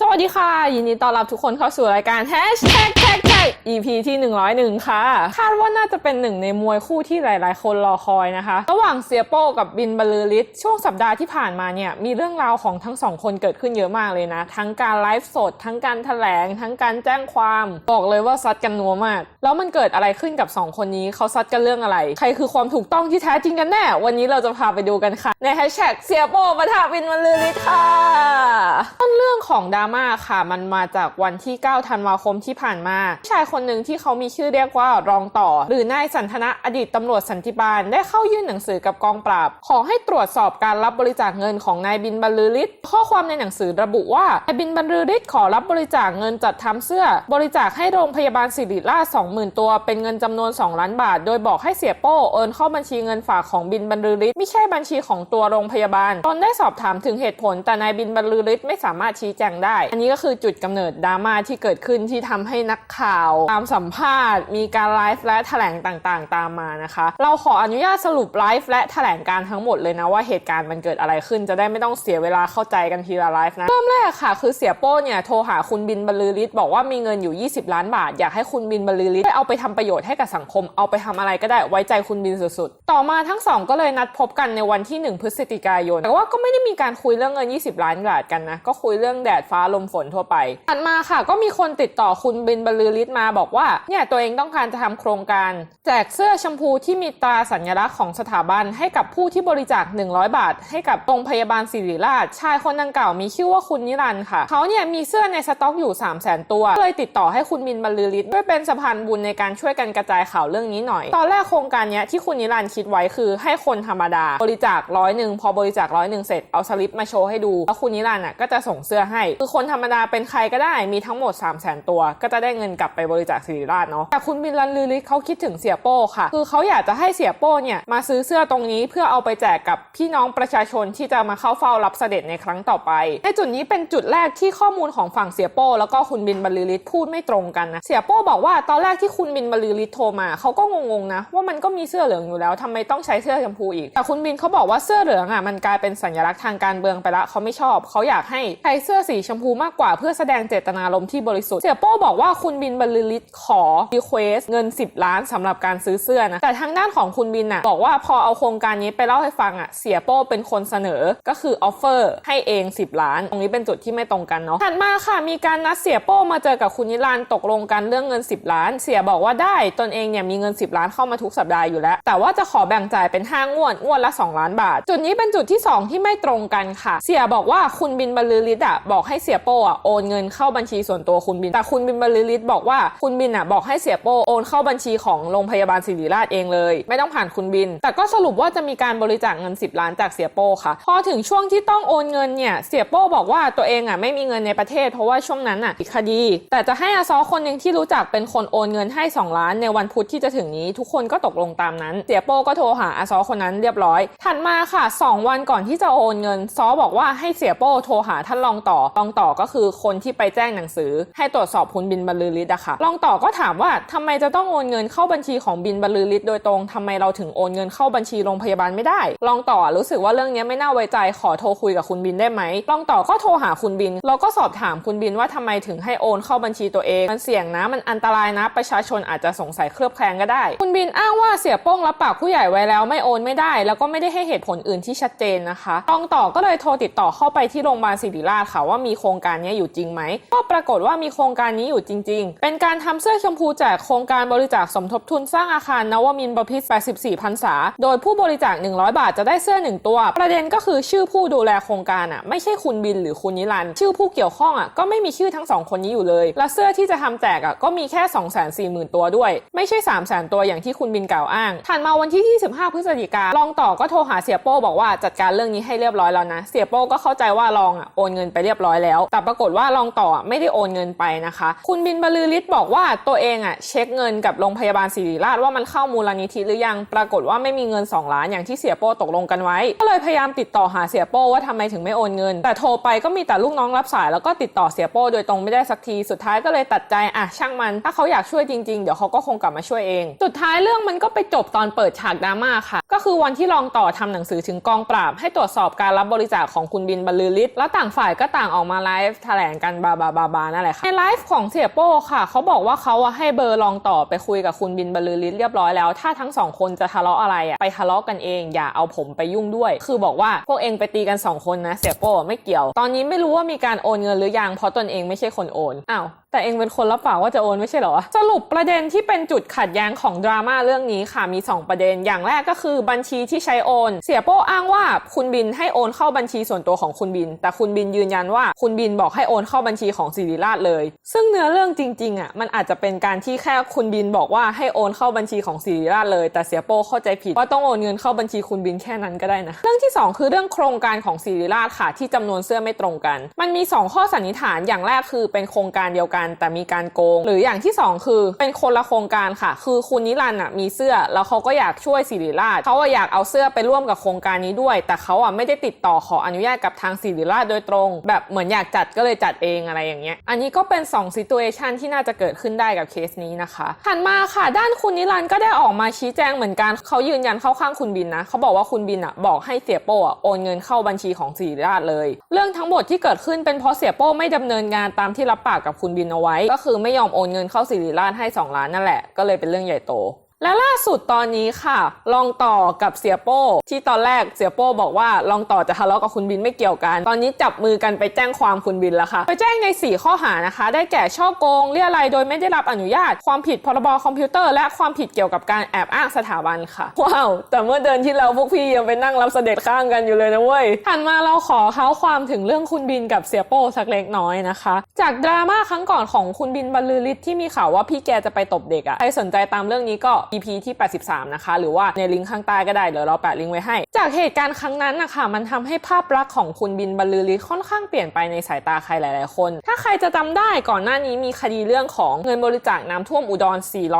สวัสดีค่ะ ยินดีต้อนรับทุกคนเข้าสู่รายการ Hashtag Tag Tag EP ที่ 101 ค่ะ คาดว่าน่าจะเป็นหนึ่งในมวยคู่ที่หลาย ๆ คนรอคอยนะคะ ระหว่างเสียโป้กับบินบรรลือฤทธิ์ช่วงสัปดาห์ที่ผ่านมาเนี่ย มีเรื่องราวของทั้งสองคนเกิดขึ้นเยอะมากเลยนะ ทั้งการไลฟ์สด ทั้งการแถลง ทั้งการแจ้งความ บอกเลยว่าซัดกันนัวมาก แล้วมันเกิดอะไรขึ้นกับสองคนนี้เขาซัดกันเรื่องอะไร ใครคือความถูกต้องที่แท้จริงกันแน่ วันนี้เราจะพาไปดูกันค่ะ ใน Hashtag เสียโป้ปะทะบินบรรลือฤทธิ์ค่ะต้นเรื่องของดราม่าค่ะมันมาจากวันที่ 9 ธันวาคมที่ผ่านมาผู้ชายคนหนึ่งที่เขามีชื่อเรียกว่ารองต่อ หรือนายสันทนะอดีตตำรวจสันติบาลได้เข้ายื่นหนังสือกับกองปราบ ขอให้ตรวจสอบการรับบริจาคเงินของนายบินบรรลือฤทธิ์ข้อความในหนังสือระบุว่านายบินบรรลือฤทธิ์ขอรับบริจาคเงินจัดทำเสื้อ บริจาคให้โรงพยาบาลศิริราช20,000 ตัว เป็นเงินจำนวน 2 ล้านบาท โดยบอกให้เสียโป้โอนเข้าบัญชีเงินฝากของบินบรรลือฤทธิ์ไม่ใช่บัญชีของตัวโรงพยาบาลตนได้สอบถามถึงเหตุผลแต่นายบินบรรลือฤทธิ์ไม่สามารถชี้แจงได้อันนี้ก็คือจุดกำเนิดดราม่าที่เกิดขึ้นที่ทำให้นักข่าว ตามสัมภาษณ์ มีการไลฟ์และแถลงต่างๆ ตามมานะคะ เราขออนุญาตสรุปไลฟ์และแถลงการทั้งหมดเลยนะว่าเหตุการณ์มันเกิดอะไรขึ้น จะได้ไม่ต้องเสียเวลาเข้าใจกันทีละไลฟ์นะเริ่มแรกค่ะ คือเสียโป้เนี่ยโทรหาคุณบินบรรลือฤทธิ์บอกว่ามีเงินอยู่ 20 ล้านบาท อยากให้คุณบินบรรลือฤทธิ์เอาไปทำประโยชน์ให้กับสังคมเอาไปทำอะไรก็ได้ไว้ใจคุณบินสุดๆ ต่อมาทั้งสองก็เลยนัดพบกันในวันที่ 1 พฤศจิกายนแต่ว่าก็ไม่ได้มีการคุยเรื่องเงิน 20 ล้านบาทกันนะก็คุยเรื่องแดดฟ้าลมฝนทั่วไป ถัดมาค่ะก็มีคนติดต่อคุณบินบรรลือฤทธิ์มาบอกว่าเนี่ยตัวเองต้องการจะทำโครงการ แจกเสื้อชมพูที่มีตราสัญลักษณ์ของสถาบันให้กับผู้ที่บริจาค 100 บาท ให้กับโรงพยาบาลศิริราช ชายคนดังกล่าวมีชื่อว่าคุณนิรันดร์ค่ะ เขาเนี่ยมีเสื้อในสต็อกอยู่ 3 0 0 0 0 0 ตัว เลยติดต่อให้คุณบินบรรลือฤทธิ์ด้วยเป็นสะพานบุญในการช่วยกันกระจายข่าวเรื่องนี้หน่อย ตอนแรกโครงการเนี้ยที่คุณนิรันดร์คิดไว้คือให้คนธรรมดา บริจาคร้อยหนึ่งพอบริจาคร้อยหนึ่งเสร็จเอาสลิปมาโชว์ให้ดูแล้วคุณนิรันดร์อะก็จะส่งเสื้อให้คือคนธรรมดาเป็นใครก็ได้มีทั้งหมด 3 0 0 0 0 0 ตัว ก็จะได้เงินกลับไปบริจาคศิริราชเนาะแต่คุณบินบรรลือฤทธิ์เขาคิดถึงเสียโป้ค่ะ คือเขาอยากจะให้เสียโป้เนี่ยมาซื้อเสื้อตรงนี้เพื่อเอาไปแจกกับพี่น้องประชาชนที่จะมาเข้าเฝ้ารับเสด็จในครั้งต่อไปในจุดนี้เป็นจุดแรกที่ข้อมูลของฝั่งเสียโป้ แล้วก็คุณบินบรรลือฤทธิ์พูดไม่ตรงกันนะเสียโป้บอกว่าตอนแรกที่คุณบินบรรลือฤทธิ์โทรมาเขาก็งงๆนะว่ามันก็มีเสื้อเหลืองอยู่แล้วทำไมต้องใช้เสื้อชมพูอีกแต่คุณบินเขาบอกว่าเสื้อเหลืองอะมันกลายเป็นสัญลักษณ์ทางการเมืองไปละเขาไม่ชอบเขาอยากให้ใช้เสื้อสีชมพูมากกว่าเพื่อแสดงเจตนารมณ์ที่บริสุทธิ์เสียโป้บอกว่าคุณบินบรรลือฤทธิ์ขอรีเควสเงิน 10 ล้านสำหรับการซื้อเสื้อนะแต่ทางด้านของคุณบินน่ะบอกว่าพอเอาโครงการนี้ไปเล่าให้ฟังอะเสียโป้เป็นคนเสนอก็คือออฟเฟอร์ให้เอง 10 ล้าน ตรงนี้เป็นจุดที่ไม่ตรงกันเนาะถัดมาค่ะมีการนัดเสียโป้มาเจอกับคุณนิรันดร์ตกลงกันเรื่องเงิน 10 ล้าน เสียบอกว่าได้ตนเองเนี่ยมีเงิน 10 ล้านเข้ามาทุกสัปดาห์อยู่แล้ว แต่ว่าจะขอแบ่งจ่ายเป็น5งวดงวดละ 2 ล้านบาท จุดนี้เป็นจุดที่ 2 ที่ไม่ตรงกันค่ะ เสียบอกว่าคุณบินบรรลือฤทธิ์อะบอกให้เสียโป้อะโอนเงินเข้าบัญชีส่วนตัวคุณบิน แต่คุณบินบรรลือฤทธิ์บอกว่าคุณบินอะบอกให้เสียโป้โอนเข้าบัญชีของโรงพยาบาลศิริราชเองเลย ไม่ต้องผ่านคุณบิน แต่ก็สรุปว่าจะมีการบริจาคเงิน 10 ล้านจากเสียโป้ค่ะ พอถึงช่วงที่ต้องโอนเงินเนี่ยเสียโป้บอกว่าตัวเองอะไม่มีเงินในประเทศ เพราะว่าช่วงนั้นอะติดคดี แต่จะให้อาซอคนหนึ่งที่รู้จักเป็นคนโอนเงินให้ 2 ล้านในวันพุธที่จะถึงนี้ทุกคนก็ตกลงตามนั้น เสียโป้ก็โทรหาอาซอคนนั้นเรียบร้อย ถัดมาค่ะ 2 วันก่อนที่จะโอนเงินซอบอกว่าให้เสียโป้โทรหาท่านรองต่อรองต่อก็คือคนที่ไปแจ้งหนังสือ ให้ตรวจสอบคุณบินบรรลือฤทธิ์อะค่ะรองต่อก็ถามว่าทำไมจะต้องโอนเงินเข้าบัญชีของบินบรรลือฤทธิ์โดยตรงทำไมเราถึงโอนเงินเข้าบัญชีโรงพยาบาลไม่ได้รองต่อรู้สึกว่าเรื่องนี้ไม่น่าไว้ใจขอโทรคุยกับคุณบินได้ไหมรองต่อก็โทรหาคุณบินแล้วก็สอบถามคุณบินว่าทำไมถึงให้โอนเข้าบัญชีตัวเองมันเสี่ยงนะมันอันตรายนะ ประชาชนอาจจะสงสัยเคลือบแคลงก็ได้ คุณบินอ้างว่าเสียโป้งรับปากผู้ใหญ่ไว้แล้วไม่โอนไม่ได้ แล้วก็ไม่ได้ให้เหตุผลอื่นที่ชัดเจนนะคะรองต่อก็เลยโทรติดต่อเข้าไปที่โรงพยาบาลศิริราชค่ะว่ามีครงการนี้อยู่จริงไหม ก็ปรากฏว่ามีโครงการนี้อยู่จริง ๆ เป็นการทำเสื้อชมพูแจกโครงการบริจาคสมทบทุนสร้างอาคารนวมินทร์บพิตร84พรรษา โดยผู้บริจาค 100 บาทจะได้เสื้อ 1 ตัว ประเด็นก็คือชื่อผู้ดูแลโครงการอะไม่ใช่คุณบินหรือคุณนิรันชื่อผู้เกี่ยวข้องอะก็ไม่มีชื่อทั้งสองคนนี้อยู่เลย และเสื้อที่จะทำแจกอะก็มีแค่ 2 4 0 0 0 0 ตัวด้วย ไม่ใช่ 3 0 0 0 0 0 ตัวอย่างที่คุณบินกล่าวอ้างถัดมาวันที่ 25 พฤศจิการองต่อก็โทรหาเสียโป้บอกว่าจัดการเรื่องนี้ให้เรียบร้อยแล้วนะ เสียโป้ก็เข้าใจว่ารองอะโอนเงินไปเรียบร้อยแล้วแต่ปรากฏว่ารองต่อไม่ได้โอนเงินไปนะคะ คุณบินบรลือฤทธิ์บอกว่าตัวเองอะเช็คเงินกับโรงพยาบาลศิริราชว่ามันเข้ามูลนิธิหรือยังปรากฏว่าไม่มีเงิน 2 ล้านอย่างที่เสียโป้ตกลงกันไว้ ก็เลยพยายามติดต่อหาเสียโป้ว่าทำไมถึงไม่โอนเงิน แต่โทรไปก็มีแต่ลูกน้องรับสายแล้วก็ติดต่อเสียโป้โดยตรงไม่ได้สักทีสุดท้ายก็เลยตัดใจอะช่างมัน ถ้าเขาอยากช่วยจริงๆ เดี๋ยวเขาก็คงกลับมาช่วยเอง สุดท้ายเรื่องมันก็ไปจบตอนเปิดฉากดราม่าค่ะ ก็คือวันที่รองต่อทำหนังสือถึงกองปราบ ให้ตรวจสอบการรับบริจาคของคุณบินบรรลือฤทธิ์และต่างฝ่ายก็ต่างออกมาไลฟ์แถลงกันบาบาบาบานั่นแหละค่ะในไลฟ์ของเสียโป้ค่ะ เขาบอกว่าเขาอะให้เบอร์ลองต่อไปคุยกับคุณบินบรรลือฤทธิ์เรียบร้อยแล้ว ถ้าทั้งสองคนจะทะเลาะอะไรอะไปทะเลาะกันเอง อย่าเอาผมไปยุ่งด้วย คือบอกว่าพวกเองไปตีกันสองคนนะเสียโป้ไม่เกี่ยว ตอนนี้ไม่รู้ว่ามีการโอนเงินหรือยังเพราะตนเองไม่ใช่คนโอนอ้าวแต่เองเป็นคนรับปากว่าจะโอนไม่ใช่เหรอสรุปประเด็นที่เป็นจุดขัดแย้งของดราม่าเรื่องนี้ค่ะมี 2 ประเด็นอย่างแรกก็คือบัญชีที่ใช้โอน เสียโป้อ้างว่าคุณบินให้โอนเข้าบัญชีส่วนตัวของคุณบิน แต่คุณบินยืนยันว่าคุณบินบอกให้โอนเข้าบัญชีของสิริราชเลย ซึ่งเนื้อเรื่องจริงๆอะมันอาจจะเป็นการที่แค่คุณบินบอกว่าให้โอนเข้าบัญชีของสิริราชเลย แต่เสียโป้เข้าใจผิดว่าต้องโอนเงินเข้าบัญชีคุณบินแค่นั้นก็ได้นะเรื่องที่สองคือเรื่องโครงการของสิริราชค่ะที่จำนวนเสื้อไม่ตรงกัน มันมีสองข้อสันนิษฐานอย่างแรกคือเป็นโครงการเดียวกันแต่มีการโกง หรืออย่างที่สองคือเป็นคนละโครงการค่ะ คือคุณนิรันด์อะมีเสื้อแล้วเขาก็อยากช่วยสิริราชเขาอยากเอาเสื้อไปร่วมกับโครงการนี้ด้วย แต่เขาอะไม่ได้ติดต่อขออนุญาตกับทางสิริราชโดยตรง แบบเหมือนอยากจัดก็เลยจัดเองอะไรอย่างเงี้ยอันนี้ก็เป็น2 situation ที่น่าจะเกิดขึ้นได้กับเคสนี้นะคะถัดมาค่ะ ด้านคุณนิรันด์ก็ได้ออกมาชี้แจงเหมือนกันเขายืนยันเข้าข้างคุณบินนะเขาบอกว่าคุณบินอะบอกให้เสียโป้อะโอนเงินเข้าบัญชีของสิริราชเลย เรื่องทั้งหมดที่เกิดขึ้นเป็นเพราะเสียโป้ไม่ดำเนินงานตามที่รับปากกับคุณบินเอาไว้ ก็คือไม่ยอมโอนเงินเข้าสิริราชให้ 2 ล้านนั่นแหละ ก็เลยเป็นเรื่องใหญ่โต และล่าสุดตอนนี้ค่ะ ลองต่อกับเสียโป้ ที่ตอนแรกเสียโป้บอกว่าลองต่อจะทะเลาะกับคุณบินไม่เกี่ยวกัน ตอนนี้จับมือกันไปแจ้งความคุณบินแล้วค่ะ ไปแจ้งใน 4 ข้อหานะคะ ได้แก่ช่อโกงเรียอะไรยโดยไม่ได้รับอนุญาต ความผิดพรบคอมพิวเตอร์และความผิดเกี่ยวกับการแอบอ้างสถาบันค่ะ ว้าว แต่เมื่อเดือนที่แล้วพวกพี่ยังไปนั่งรับเสด็จข้างกันอยู่เลยนะเว้ยถัดมาเราขอเท้าความถึงเรื่องคุณบินกับเสียโป้สักเล็กน้อยนะคะ จากดราม่าครั้งก่อนของคุณบินบรรลือฤทธิ์ที่มีข่าวว่าพี่แกจะไปตบเด็กอะใครสนใจตามเรื่องนี้ก็ EP ที่ 83 นะคะ หรือว่าในลิงก์ข้างใต้ก็ได้เดี๋ยวเราแปะลิงก์ไว้ให้ จากเหตุการณ์ครั้งนั้นนะคะมันทำให้ภาพลักษณ์ของคุณบินบรรลือฤทธิ์ค่อนข้างเปลี่ยนไปในสายตาใครหลาย ๆ คน ถ้าใครจะจำได้ก่อนหน้านี้มีคดีเรื่องของเงินบริจาคน้ำท่วมอุดร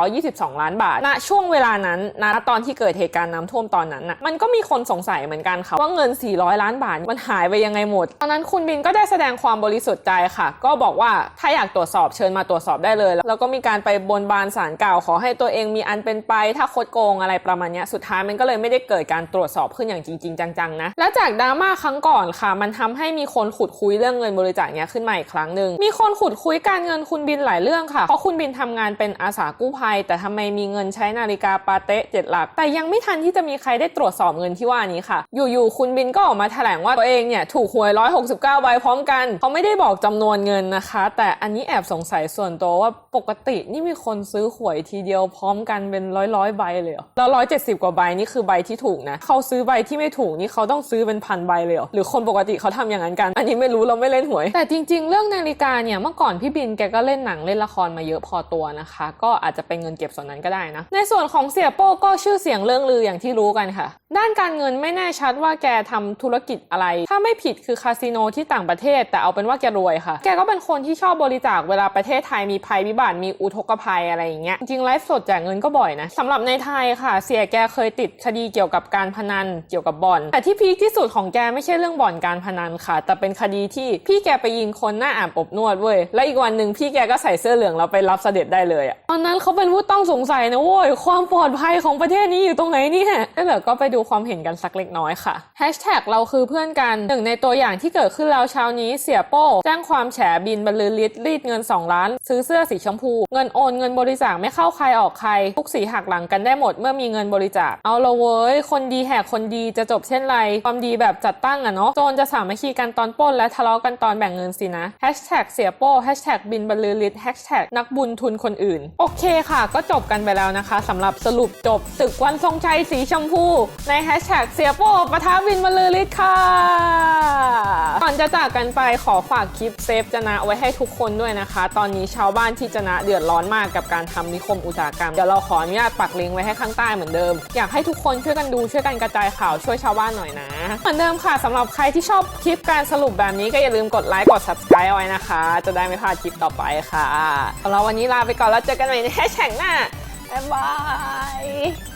422 ล้านบาท ณ ช่วงเวลานั้นณตอนที่เกิดเหตุการณ์น้ำท่วมตอนนั้นน่ะมันก็มีคนสงสัยเหมือนกันค่ะว่าเงิน 400 ล้านบาทมันหายไปยังไงหมด ตอนนั้นคุณบินก็ได้แสดงความบริสุทธิ์ใจค่ะ ก็บอกว่าถ้าอยากตรวจสอบเชิญมาตรวจสอบได้เลย แล้วก็มีการไปบนบานศาลกล่าวขอให้ตัวเองมีอันเป็นไปถ้าคดโกงอะไรประมาณนี้สุดท้ายมันก็เลยไม่ได้เกิดการตรวจสอบขึ้นอย่างจริง ๆ จังๆนะและจากดราม่าครั้งก่อนค่ะ มันทำให้มีคนขุดคุยเรื่องเงินบริจาคเนี้ยขึ้นมาอีกครั้งหนึ่งมีคนขุดคุยการเงินคุณบินหลายเรื่องค่ะเพราะคุณบินทำงานเป็นอาสากู้ภัย แต่ทำไมมีเงินใช้นาฬิกาปาเต้เจ็ดหลัก แต่ยังไม่ทันที่จะมีใครได้ตรวจสอบเงินที่ว่านี้ค่ะ อยู่ๆคุณบินก็ออกมาแถลงว่าตัวเองเนี่ยถูกหวย 169ใบพร้อมกันเขาไม่ได้บอกจำนวนเงินนะคะ แต่อันนี้แอบสงสัยส่วนตัวว่าปกตินี่มีคนซื้อหวยทีเดียวพร้อมกันเป็นร้อยร้อยใบเลยเหรอแล้วร้อยเจ็ดสิบกว่าใบนี่คือใบที่ถูกนะเขาซื้อใบที่ไม่ถูกนี่เขาต้องซื้อเป็นพันใบเลยเหรอหรือคนปกติเขาทำอย่างนั้นกัน อันนี้ไม่รู้เราไม่เล่นหวย แต่จริง ๆ เรื่องนาฬิกาเนี่ยเมื่อก่อนพี่บินแกก็เล่นหนังเล่นละครมาเยอะพอตัวนะคะ ก็อาจจะเป็นเงินเก็บส่วนนั้นก็ได้นะ ในส่วนของเสียโป้ก็ชื่อเสียงเรื่องลืออย่างที่รู้กันค่ะ ด้านการเงินไม่แน่ชัดว่าแกทำธุรกิจอะไร ถ้าไม่ผิดคือคาสิโนที่ต่างประเทศ แต่เอาเป็นว่าแกรวยค่ะ แกก็เป็นคนที่ชอบบริจาคเวลาประเทศไทยมีภัยพิบัติมีอุทกภัยอะไรอย่างเงี้ยจริงไลฟ์สดแจกเงินก็บ่อยนะสำหรับในไทยค่ะ เสียแกเคยติดคดีเกี่ยวกับการพนันเกี่ยวกับบ่อน แต่ที่พีคที่สุดของแกไม่ใช่เรื่องบ่อนการพนันค่ะ แต่เป็นคดีที่พี่แกไปยิงคนหน้าอาบอบนวดเว้ยและอีกวันหนึ่งพี่แกก็ใส่เสื้อเหลืองแล้วไปรับเสด็จได้เลยอะตอนนั้นเขาเป็นผู้ต้องสงสัยนะโว้ยความปลอดภัยของประเทศนี้อยู่ตรงไหนเนี่ยถ้าเหลือก็ไปดูความเห็นกันสักเล็กน้อยค่ะแฮชแท็กเราคือเพื่อนกันหนึ่งในตัวอย่างที่เกิดขึ้นแล้วเช้านี้เสียโป้แจ้งความแฉบินบรรลือฤทธิ์รีดเงิน 2 ล้าน ซื้อเสื้อสีชมพู เงินโอนเงินบริจาคไม่เข้าใครออกใครทุกสีหักหลังกันได้หมดเมื่อมีเงินบริจาค เอาละเว้ย คนดีแหกคนดีจะจบเช่นไร ความดีแบบจัดตั้งอะเนาะ โจรจะสามัคคีกันตอนป้นและทะเลาะกันตอนแบ่งเงินสินะแฮชแท็กเสียโป้แฮชแท็กบินบรรลือฤทธิ์แฮชแท็กนักบุญทุนคนอื่น โอเคค่ะ ก็จบกันไปแล้วนะคะสำหรับสรุปจบศึกวันทรงชัยสีชมพู ในแฮชแท็กเสียโป้ปะทะบินบรรลือฤทธิ์ค่ะ ก่อนจะจากกันไปขอฝากคลิปเซฟจนะไว้ให้ทุกคนด้วยนะคะ ตอนนี้ชาวบ้านที่จนะเดือดร้อนมากกับการทำนิคมอุตสาหกรรมเดี๋ยวเราขออนุญาตปักลิงก์ไว้ให้ข้างใต้เหมือนเดิม อยากให้ทุกคนช่วยกันดูช่วยกันกระจายข่าวช่วยชาวบ้านหน่อยนะ เหมือนเดิมค่ะสำหรับใครที่ชอบคลิปการสรุปแบบนี้ก็อย่าลืมกดไลค์กด subscribe เอาไว้นะคะ จะได้ไม่พลาดคลิปต่อไปค่ะสำหรับวันนี้ลาไปก่อนแล้วเจอกันใหม่ในแฮชแท็กหน้าบ๊ายบาย